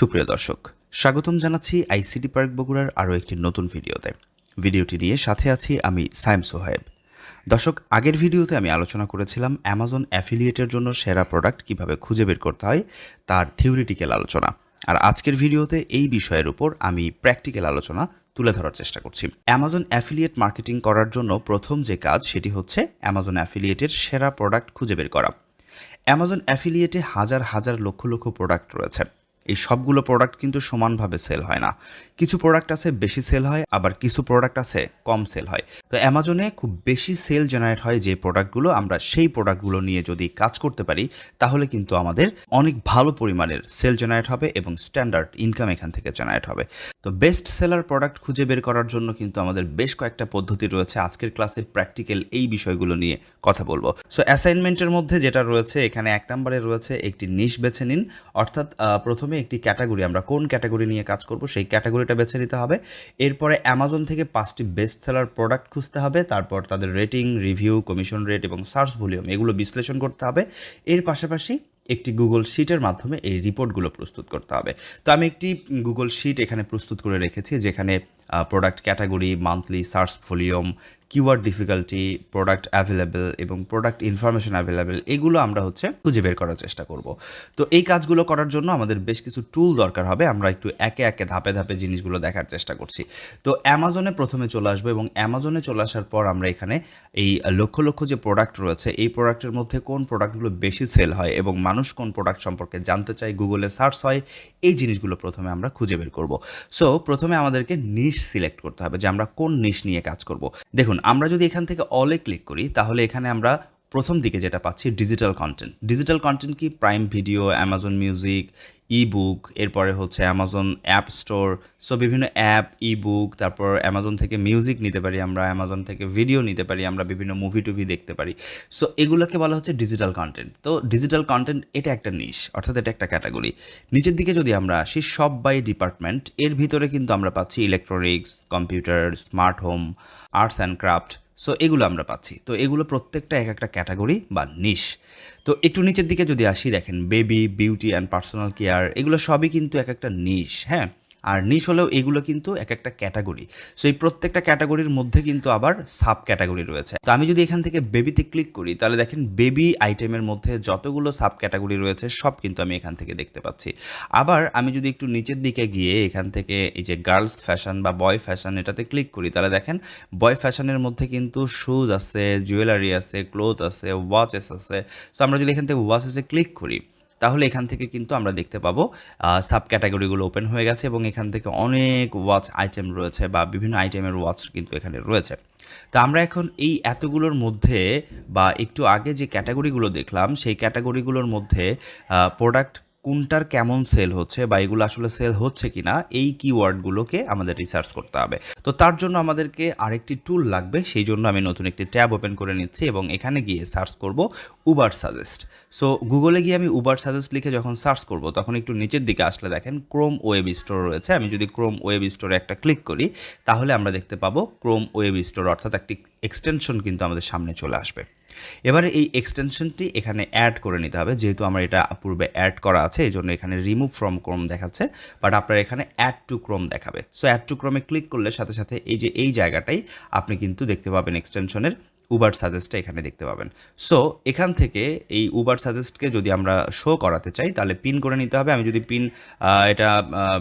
সুপ্রিয় দর্শক, স্বাগতম জানাচ্ছি আইসিটি পার্ক বগুড়ার আরও একটি নতুন ভিডিওতে। ভিডিওটি নিয়ে সাথে আছি আমি সাইম সোহেব দর্শক, আগের ভিডিওতে আমি আলোচনা করেছিলাম অ্যামাজন অ্যাফিলিয়েটের জন্য সেরা প্রোডাক্ট কীভাবে খুঁজে বের করতে হয়, তার থিওরিটিক্যাল আলোচনা। আর আজকের ভিডিওতে এই বিষয়ের উপর আমি প্র্যাকটিক্যাল আলোচনা তুলে ধরার চেষ্টা করছি। অ্যামাজন অ্যাফিলিয়েট মার্কেটিং করার জন্য প্রথম যে কাজ সেটি হচ্ছে অ্যামাজন অ্যাফিলিয়েটের সেরা প্রোডাক্ট খুঁজে বের করা। অ্যামাজন অ্যাফিলিয়েটে হাজার হাজার লক্ষ লক্ষ প্রোডাক্ট রয়েছে। এই সবগুলো প্রোডাক্ট কিন্তু সমানভাবে সেল হয় না। কিছু প্রোডাক্ট আছে বেশি সেল হয় আবার কিছু প্রোডাক্ট আছে কম সেল হয়। তো অ্যামাজনে খুব বেশি সেল জেনারেট হয় যে প্রোডাক্টগুলো আমরা সেই প্রোডাক্টগুলো নিয়ে যদি কাজ করতে পারি তাহলে কিন্তু আমাদের অনেক ভালো পরিমাণের সেল জেনারেট হবে এবং স্ট্যান্ডার্ড ইনকাম এখান থেকে জেনারেট হবে। তো বেস্ট সেলার প্রোডাক্ট খুঁজে বের করার জন্য কিন্তু আমাদের বেশ কয়েকটা পদ্ধতি রয়েছে। আজকের ক্লাসে প্র্যাকটিক্যাল এই বিষয়গুলো নিয়ে কথা বলব। সো অ্যাসাইনমেন্টের মধ্যে যেটা রয়েছে এখানে এক নম্বরে রয়েছে একটি নিশ বেছে নিন। অর্থাৎ আহ, প্রথমে একটি ক্যাটাগরি, আমরা কোন ক্যাটাগরি নিয়ে কাজ করব সেই ক্যাটাগরিটা বেছে নিতে হবে। এরপরে অ্যামাজন থেকে পাঁচটি বেস্ট সেলার প্রোডাক্ট খুঁজতে হবে, তারপর তাদের রেটিং রিভিউ কমিশন রেট এবং সার্চ ভলিউম এগুলো বিশ্লেষণ করতে হবে। এর পাশাপাশি একটি গুগল শিটের মাধ্যমে এই রিপোর্টগুলো প্রস্তুত করতে হবে। তো আমি একটি গুগল শিট এখানে প্রস্তুত করে রেখেছি, যেখানে product category monthly search volume keyword difficulty product available এবং প্রোডাক্ট ইনফরমেশন অ্যাভেলেবেল এগুলো আমরা হচ্ছে খুঁজে বের করার চেষ্টা করব। তো এই কাজগুলো করার জন্য আমাদের বেশ কিছু টুল দরকার হবে, আমরা একটু একে একে ধাপে ধাপে জিনিসগুলো দেখার চেষ্টা করছি। তো অ্যামাজনে প্রথমে চলে আসব এবং অ্যামাজনে চলে আসার পর আমরা এখানে এই লক্ষ লক্ষ যে প্রোডাক্ট রয়েছে, এই প্রোডাক্টের মধ্যে কোন প্রোডাক্টগুলো বেশি সেল হয় এবং মানুষ কোন প্রোডাক্ট সম্পর্কে জানতে চায় গুগলে সার্চ হয় এই জিনিসগুলো প্রথমে আমরা খুঁজে বের করব। সো প্রথমে আমাদেরকে নিশ সিলেক্ট করতে হবে যে আমরা কোন নিশ নিয়ে কাজ করব। দেখুন, আমরা যদি এখান থেকে অলে ক্লিক করি, তাহলে এখানে আমরা প্রথম দিকে যেটা পাচ্ছি ডিজিটাল কন্টেন্ট ডিজিটাল কন্টেন্ট কি? Prime video Amazon music e book এরপরে হচ্ছে অ্যামাজন অ্যাপ স্টোর সো বিভিন্ন অ্যাপ ই বুক তারপর অ্যামাজন থেকে মিউজিক নিতে পারি আমরা অ্যামাজন থেকে ভিডিও নিতে পারি আমরা, বিভিন্ন মুভি টুভি দেখতে পারি। সো এগুলোকে বলা হচ্ছে ডিজিটাল কন্টেন্ট তো ডিজিটাল কন্টেন্ট এটা একটা নিশ অর্থাৎ এটা একটা ক্যাটাগরি নিচের দিকে যদি আমরা আসি, সব বাই ডিপার্টমেন্ট এর ভিতরে কিন্তু আমরা পাচ্ছি electronics computer smart home arts and craft so এগুলো আমরা পাচ্ছি। তো এগুলো প্রত্যেকটা এক একটা ক্যাটাগরি বা নিশ তো একটু নিচের দিকে যদি আসি, দেখেন baby beauty and personal care এগুলো সবই কিন্তু এক একটা নিশ হ্যাঁ? আর নিশ হলেও এগুলো কিন্তু এক একটা ক্যাটাগরি সো এই প্রত্যেকটা ক্যাটাগরির মধ্যে কিন্তু আবার সাব ক্যাটাগরি রয়েছে। তো আমি যদি এখান থেকে বেবিতে ক্লিক করি, তাহলে দেখেন বেবি আইটেমের মধ্যে যতগুলো সাব ক্যাটাগরি রয়েছে, সব কিন্তু আমি এখান থেকে দেখতে পাচ্ছি। আবার আমি যদি একটু নিচের দিকে গিয়ে এখান থেকে এই যে গার্লস ফ্যাশন বা বয় ফ্যাশন এটাতে ক্লিক করি, তাহলে দেখেন বয় ফ্যাশনের মধ্যে কিন্তু শুজ আছে জুয়েলারি আছে ক্লোথ আছে ওয়াচেস আছে। সো আমরা যদি এখান থেকে ওয়াচেসে ক্লিক করি তাহলে এখান থেকে কিন্তু আমরা দেখতে পাবো সাব ক্যাটাগরিগুলো ওপেন হয়ে গেছে এবং এখান থেকে অনেক ওয়াচ আইটেম রয়েছে বা বিভিন্ন আইটেমের ওয়াচ কিন্তু এখানে রয়েছে। তো আমরা এখন এই এতগুলোর মধ্যে বা একটু আগে যে ক্যাটাগরিগুলো দেখলাম, সেই ক্যাটাগরিগুলোর মধ্যে প্রোডাক্ট কোনটার কেমন সেল হচ্ছে বা এগুলো আসলে সেল হচ্ছে কি না এই কিওয়ার্ডগুলোকে আমাদের রিসার্চ করতে হবে। তো তার জন্য আমাদেরকে আরেকটি টুল লাগবে, সেই জন্য আমি নতুন একটি ট্যাব ওপেন করে নিচ্ছি এবং এখানে গিয়ে সার্চ করব উবার সাজেস্ট সো গুগলে গিয়ে আমি উবার সাজেস্ট লিখে যখন সার্চ করব, তখন একটু নিচের দিকে আসলে দেখেন ক্রোম ওয়েব স্টোর রয়েছে। আমি যদি ক্রোম ওয়েব স্টোরে একটা ক্লিক করি, তাহলে আমরা দেখতে পাবো ক্রোম ওয়েব স্টোর অর্থাৎ একটি এক্সটেনশন কিন্তু আমাদের সামনে চলে আসবে। এবারে এই এক্সটেনশনটি এখানে অ্যাড করে নিতে হবে, যেহেতু আমার এটা পূর্বে অ্যাড করা আছে এই জন্য এখানে রিমুভ ফ্রম ক্রোম দেখাচ্ছে বাট আপনার এখানে অ্যাড টু ক্রোম দেখাবে। সো অ্যাড টু ক্রোমে ক্লিক করলে সাথে সাথে এই যে এই জায়গাটাই আপনি কিন্তু দেখতে পাবেন এক্সটেনশনের উবার সাজেস্টটা এখানে দেখতে পাবেন। সো এখান থেকে এই উবার সাজেস্টকে যদি আমরা শো করাতে চাই, তাহলে পিন করে নিতে হবে। আমি যদি পিন এটা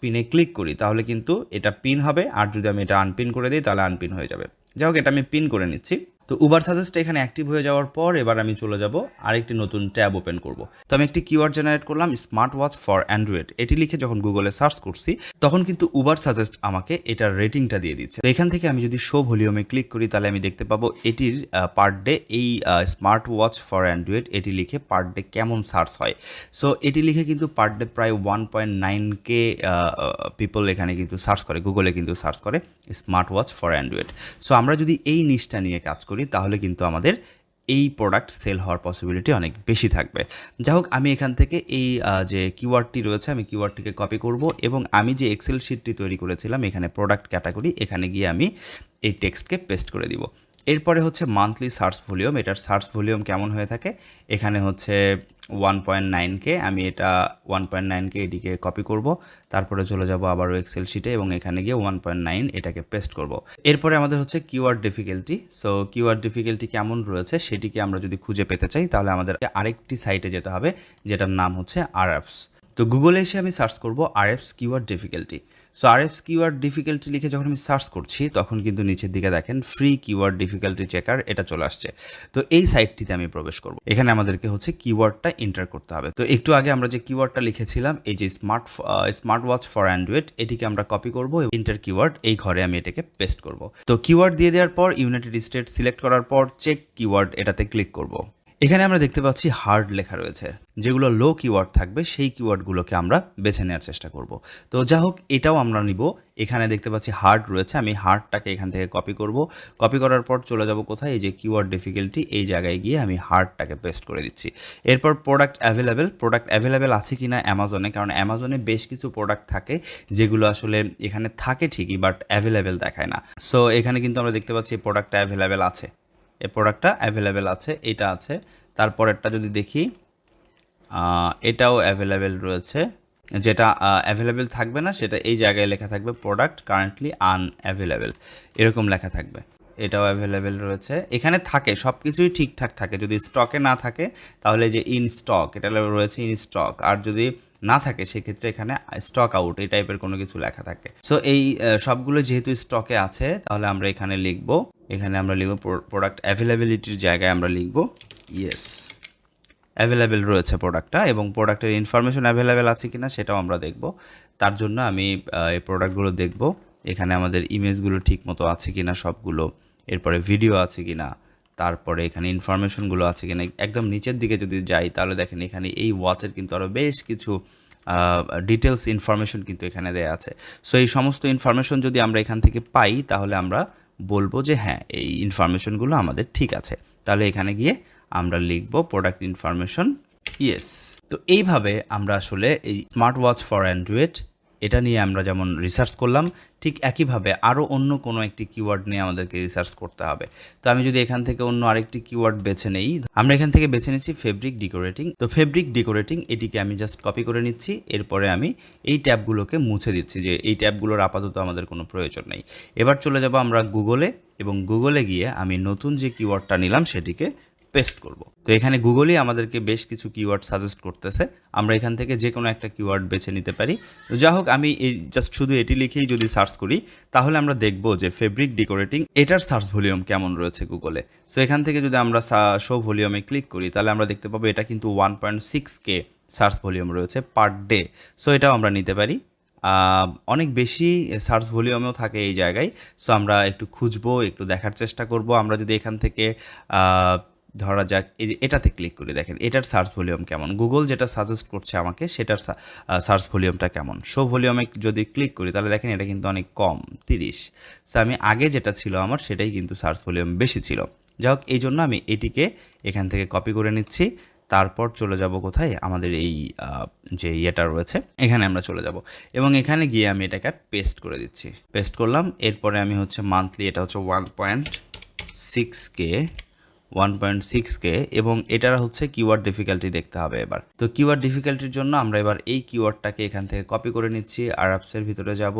পিনে ক্লিক করি, তাহলে কিন্তু এটা পিন হবে, আর যদি আমি এটা আনপিন করে দিই, তাহলে আনপিন হয়ে যাবে। যাই হোক, এটা আমি পিন করে নিচ্ছি। তো উবার সাজেস্ট এখানে অ্যাক্টিভ হয়ে যাওয়ার পর এবার আমি চলে যাব আরেকটি নতুন ট্যাব ওপেন করব। তো আমি একটি কিওয়ার্ড জেনারেট করলাম স্মার্ট ওয়াচ ফর অ্যান্ড্রয়েড এটি লিখে যখন গুগলে সার্চ করছি, তখন কিন্তু উবার সাজেস্ট আমাকে এটার রেটিংটা দিয়ে দিচ্ছে। তো এখান থেকে আমি যদি শো ভলিউমে ক্লিক করি, তাহলে আমি দেখতে পাবো এটির পার ডে এই স্মার্ট ওয়াচ ফর অ্যান্ড্রয়েড এটি লিখে পার ডে কেমন সার্চ হয়। সো এটি লিখে কিন্তু পার ডে প্রায় one point nine K people এখানে কিন্তু সার্চ করে গুগলে কিন্তু সার্চ করে smart watch for Android so আমরা যদি এই নিশটা নিয়ে কাজ করি তাহলে কিন্তু আমাদের এই প্রোডাক্ট সেল হওয়ার পসিবিলিটি অনেক বেশি থাকবে। যাই হোক আমি এখান থেকে এই যে কিওয়ার্ডটি রয়েছে, আমি কিওয়ার্ডটিকে কপি করব এবং আমি যে এক্সেল শিটটি তৈরি করেছিলাম, এখানে প্রোডাক্ট ক্যাটাগরি এখানে গিয়ে আমি এই টেক্সটকে পেস্ট করে দিব। এরপরে হচ্ছে মান্থলি সার্চ ভলিউম এটার সার্চ ভলিউম কেমন হয়ে থাকে? এখানে হচ্ছে ওয়ান পয়েন্ট নাইনকে আমি এটা ওয়ান পয়েন্ট নাইনকে এটিকে কপি করব, তারপরে চলে যাব আবারও এক্সেল শিটে এবং এখানে গিয়ে ওয়ান পয়েন্ট নাইন এটাকে পেস্ট করব। এরপরে আমাদের হচ্ছে keyword difficulty so keyword difficulty কেমন রয়েছে সেটিকে আমরা যদি খুঁজে পেতে চাই, তাহলে আমাদের আরেকটি সাইটে যেতে হবে, যেটার নাম হচ্ছে আর তো গুগলে এসে আমি সার্চ করব Ahrefs keyword difficulty so Ahrefs keyword difficulty লিখে যখন আমি সার্চ করছি, তখন কিন্তু নিচের দিকে দেখেন ফ্রি কিওয়ার্ড ডিফিকাল্টি চেকার এটা চলে আসছে। তো এই সাইটটিতে আমি প্রবেশ করব। এখানে আমাদেরকে হচ্ছে কিওয়ার্ডটা এন্টার করতে হবে। তো একটু আগে আমরা যে কিওয়ার্ডটা লিখেছিলাম, এই যে smart smart watch for Android এটিকে আমরা কপি করব ইন্টার কিওয়ার্ড এই ঘরে আমি এটাকে পেস্ট করব। তো কিওয়ার্ড দিয়ে দেওয়ার পর ইউনাইটেড স্টেট সিলেক্ট করার পর চেক কিওয়ার্ড এটাতে ক্লিক করব। এখানে আমরা দেখতে পাচ্ছি হার্ড লেখা রয়েছে, যেগুলো লো কিওয়ার্ড থাকবে, সেই কিওয়ার্ডগুলোকে আমরা বেছে নেওয়ার চেষ্টা করব। তো যা হোক এটাও আমরা নিব। এখানে দেখতে পাচ্ছি হার্ড রয়েছে, আমি হার্ডটাকে এখান থেকে কপি করব। কপি করার পর চলে যাব কোথায়? এই যে কিওয়ার্ড ডিফিকাল্টি এই জায়গায় গিয়ে আমি হার্ডটাকে পেস্ট করে দিচ্ছি। এরপর প্রোডাক্ট অ্যাভেলেবেল প্রোডাক্ট অ্যাভেলেবেল আছে কি না অ্যামাজনে কারণ অ্যামাজনে বেশ কিছু প্রোডাক্ট থাকে, যেগুলো আসলে এখানে থাকে ঠিকই বাট অ্যাভেলেবেল দেখায় না। সো এখানে কিন্তু আমরা দেখতে পাচ্ছি প্রোডাক্টটা অ্যাভেলেবেল আছে। এই প্রোডাক্টটা অ্যাভেলেবেল আছে, এটা আছে। তারপরেরটা যদি দেখি এটাও অ্যাভেলেবেল রয়েছে। যেটা অ্যাভেলেবেল থাকবে না, সেটা এই জায়গায় লেখা থাকবে প্রোডাক্ট কারেন্টলি আনঅ্যাভেলেবেল এরকম লেখা থাকবে। এটাও অ্যাভেলেবেল রয়েছে। এখানে থাকে সব কিছুই ঠিকঠাক থাকে। যদি স্টকে না থাকে, তাহলে যে ইন স্টক এটা রয়েছে ইন স্টক আর যদি না থাকে, সেক্ষেত্রে এখানে স্টক আউট এই টাইপের কোনো কিছু লেখা থাকে। সো এই সবগুলো যেহেতু স্টকে আছে, তাহলে আমরা এখানে লিখব এখানে আমরা লিখব প্রোডাক্ট অ্যাভেলেবিলিটির জায়গায় আমরা লিখব ইয়েস অ্যাভেলেবেল রয়েছে প্রোডাক্টটা এবং প্রোডাক্টের ইনফরমেশন অ্যাভেলেবেল আছে কি না সেটাও আমরা দেখব। তার জন্য আমি এই প্রোডাক্টগুলো দেখব। এখানে আমাদের ইমেজগুলো ঠিক মতো আছে কি না সবগুলো, এরপরে ভিডিও আছে কি না তারপরে এখানে ইনফরমেশনগুলো আছে কিনা। একদম নিচের দিকে যদি যাই তাহলে দেখেন এখানে এই ওয়াচের কিন্তু আরও বেশ কিছু ডিটেলস ইনফরমেশন কিন্তু এখানে দেওয়া আছে। সো এই সমস্ত ইনফরমেশন যদি আমরা এখান থেকে পাই তাহলে আমরা বলব যে হ্যাঁ এই ইনফরমেশনগুলো আমাদের ঠিক আছে। তাহলে এখানে গিয়ে আমরা লিখব প্রোডাক্ট ইনফরমেশন ইয়েস তো এইভাবে আমরা আসলে এই স্মার্ট ওয়াচ ফর অ্যান্ড্রয়েড এটা নিয়ে আমরা যেমন রিসার্চ করলাম, ঠিক একইভাবে আরও অন্য কোনো একটি কিওয়ার্ড নিয়ে আমাদেরকে রিসার্চ করতে হবে। তো আমি যদি এখান থেকে অন্য আরেকটি কিওয়ার্ড বেছে নেই, আমরা এখান থেকে বেছে নিচ্ছি ফেব্রিক ডেকোরেটিং তো ফেব্রিক ডেকোরেটিং এটিকে আমি জাস্ট কপি করে নিচ্ছি, এরপরে আমি এই ট্যাবগুলোকে মুছে দিচ্ছি যে এই ট্যাবগুলোর আপাতত আমাদের কোনো প্রয়োজন নেই। এবার চলে যাব আমরা গুগলে এবং গুগলে গিয়ে আমি নতুন যে কিওয়ার্ডটা নিলাম, সেটিকে পেস্ট করব। তো এখানে গুগলই আমাদেরকে বেশ কিছু কিওয়ার্ড সাজেস্ট করতেছে। আমরা এখান থেকে যে কোনো একটা কিওয়ার্ড বেছে নিতে পারি। তো যা হোক, আমি এই জাস্ট শুধু এটি লিখেই যদি সার্চ করি, তাহলে আমরা দেখব যে ফেব্রিক ডেকোরেটিং এটার সার্চ ভলিউম কেমন রয়েছে গুগলে সো এখান থেকে যদি আমরা শো ভলিউমে ক্লিক করি, তাহলে আমরা দেখতে পাবো এটা কিন্তু one point six K search volume রয়েছে পার ডে সো এটাও আমরা নিতে পারি। অনেক বেশি সার্চ ভলিউমেও থাকে এই জায়গায়। সো আমরা একটু খুঁজবো, একটু দেখার চেষ্টা করব। আমরা যদি এখান থেকে ধরা যাক, এই যে এটাতে ক্লিক করে, দেখেন, এটার সার্চ ভলিউম কেমন? গুগল যেটা সাজেস্ট করছে আমাকে, সেটার সার্চ ভলিউমটা কেমন? শো ভলিউমে যদি ক্লিক করি, তাহলে দেখেন এটা কিন্তু অনেক কম, তিরিশ। সো আমি আগে যেটা ছিল আমার, সেটাই কিন্তু সার্চ ভলিউম বেশি ছিল। যাই হোক এই জন্য আমি এটিকে এখান থেকে কপি করে নিচ্ছি। তারপর চলে যাব কোথায়? আমাদের এই যে ইয়েটা রয়েছে, এখানে আমরা চলে যাব। এবং এখানে গিয়ে আমি এটাকে পেস্ট করে দিচ্ছি। পেস্ট করলাম, এরপরে আমি হচ্ছে মান্থলি এটা হচ্ছে one point six K one point six K এবং এটার হচ্ছে কিওয়ার্ড ডিফিকাল্টি দেখতে হবে এবার তো কিওয়ার্ড ডিফিকাল্টির জন্য আমরা এবার এই কিওয়ার্ডটাকে এখান থেকে কপি করে নিচ্ছি আর অ্যাপসের ভিতরে যাব,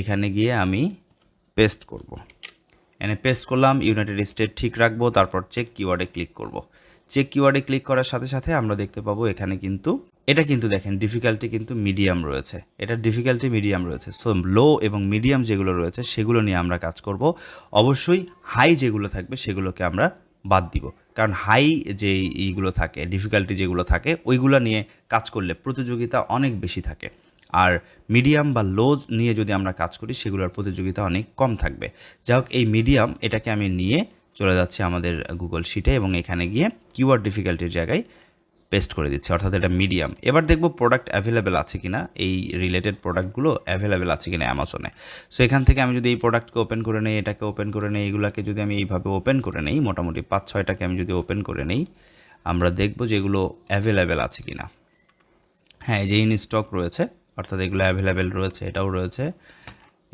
এখানে গিয়ে আমি পেস্ট করব। এনে পেস্ট করলাম ইউনাইটেড স্টেট ঠিক রাখব, তারপর চেক কিওয়ার্ডে ক্লিক করব। চেক কিওয়ার্ডে ক্লিক করার সাথে সাথে আমরা দেখতে পাবো এখানে কিন্তু, এটা কিন্তু দেখেন ডিফিকাল্টি কিন্তু মিডিয়াম রয়েছে এটা ডিফিকাল্টি মিডিয়াম রয়েছে সো লো এবং মিডিয়াম যেগুলো রয়েছে, সেগুলো নিয়ে আমরা কাজ করব অবশ্যই হাই যেগুলো থাকবে, সেগুলোকে আমরা বাদ দিব। কারণ হাই যে ইগুলো থাকে ডিফিকাল্টি যেগুলো থাকে, ওইগুলো নিয়ে কাজ করলে প্রতিযোগিতা অনেক বেশি থাকে। আর মিডিয়াম বা লোজ নিয়ে যদি আমরা কাজ করি, সেগুলোর প্রতিযোগিতা অনেক কম থাকবে। যাই হোক এই মিডিয়াম এটাকে আমি নিয়ে চলে যাচ্ছি আমাদের গুগল শিটে এবং এখানে গিয়ে কিওয়ার্ড ডিফিকাল্টির জায়গায় পেস্ট করে দিচ্ছি, অর্থাৎ এটা মিডিয়াম এবার দেখব প্রোডাক্ট অ্যাভেলেবেল আছে কিনা, এই রিলেটেড প্রোডাক্টগুলো অ্যাভেলেবেল আছে কিনা অ্যামাজনে সো এখান থেকে আমি যদি এই প্রোডাক্টকে ওপেন করে নিই, এটাকে ওপেন করে নিই, এগুলোকে যদি আমি এইভাবে ওপেন করে নিই, মোটামুটি পাঁচ ছয়টাকে আমি যদি ওপেন করে নিই, আমরা দেখব যে এগুলো অ্যাভেলেবেল আছে কিনা। হ্যাঁ যে ইন স্টক রয়েছে, অর্থাৎ এগুলো অ্যাভেলেবেল রয়েছে, এটাও রয়েছে।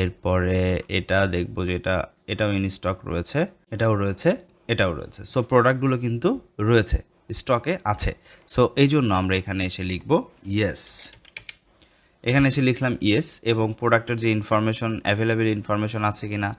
এরপরে এটা দেখব যে এটা, এটাও ইন স্টক রয়েছে, এটাও রয়েছে এটাও রয়েছে। সো প্রোডাক্টগুলো কিন্তু রয়েছে। স্টকে আছে। সো এই জন্য আমরা এখানে এসে লিখব ইয়েস এখানে এসে লিখলাম ইয়েস এবং প্রোডাক্টের যে ইনফরমেশন অ্যাভেলেবেল ইনফরমেশন আছে কি না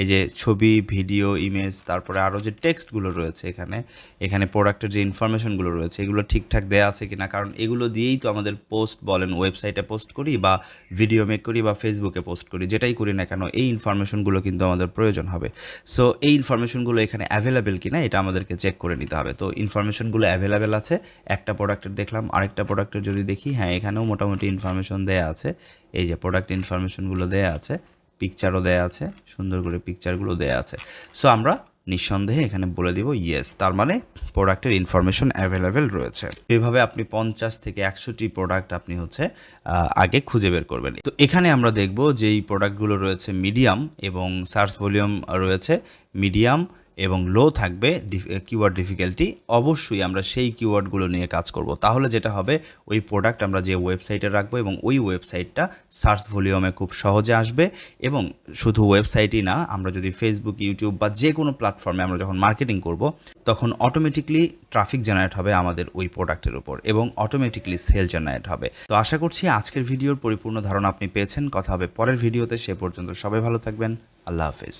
এই যে ছবি, ভিডিও ইমেজ তারপরে আরও যে টেক্সটগুলো রয়েছে এখানে এখানে প্রোডাক্টের যে ইনফরমেশনগুলো রয়েছে, এগুলো ঠিকঠাক দেওয়া আছে কি না কারণ এগুলো দিয়েই তো আমাদের পোস্ট বলেন ওয়েবসাইটে পোস্ট করি বা ভিডিও মেক করি বা ফেসবুকে পোস্ট করি, যেটাই করি না কেন, এই ইনফরমেশনগুলো কিন্তু আমাদের প্রয়োজন হবে। সো এই ইনফরমেশনগুলো এখানে অ্যাভেলেবেল কিনা, এটা আমাদেরকে চেক করে নিতে হবে। তো ইনফরমেশনগুলো অ্যাভেলেবেল আছে, একটা প্রোডাক্টের দেখলাম, আরেকটা প্রোডাক্টের যদি দেখি হ্যাঁ এখানেও মোটামুটি ইনফরমেশন দেয়া আছে, এই যে প্রোডাক্ট ইনফরমেশনগুলো দেয়া আছে পিকচারও দেয়া আছে, সুন্দর করে পিকচারগুলো দেয়া আছে। সো আমরা নিঃসন্দেহে এখানে বলে দিব ইয়েস তার মানে প্রোডাক্টের ইনফরমেশন অ্যাভেলেবেল রয়েছে। এইভাবে আপনি পঞ্চাশ থেকে একশোটি প্রোডাক্ট আপনি হচ্ছে আগে খুঁজে বের করবেন। তো এখানে আমরা দেখব যে এই প্রোডাক্টগুলো রয়েছে মিডিয়াম এবং সার্চ ভলিউম রয়েছে মিডিয়াম এবং লো থাকবে কিওয়ার্ড ডিফিকাল্টি অবশ্যই আমরা সেই কিওয়ার্ডগুলো নিয়ে কাজ করব। তাহলে যেটা হবে, ওই প্রোডাক্ট আমরা যে ওয়েবসাইটে রাখব এবং ওই ওয়েবসাইটটা সার্চ ভলিউমে খুব সহজে আসবে এবং শুধু ওয়েবসাইটই না, আমরা যদি ফেসবুক ইউটিউব বা যে কোনো প্ল্যাটফর্মে আমরা যখন মার্কেটিং করব, তখন অটোমেটিকলি ট্রাফিক জেনারেট হবে আমাদের ওই প্রোডাক্টের উপর এবং অটোমেটিকলি সেল জেনারেট হবে। তো আশা করছি আজকের ভিডিওর পরিপূর্ণ ধারণা আপনি পেয়েছেন। কথা হবে পরের ভিডিওতে, সে পর্যন্ত সবাই ভালো থাকবেন। আল্লাহ হাফেজ।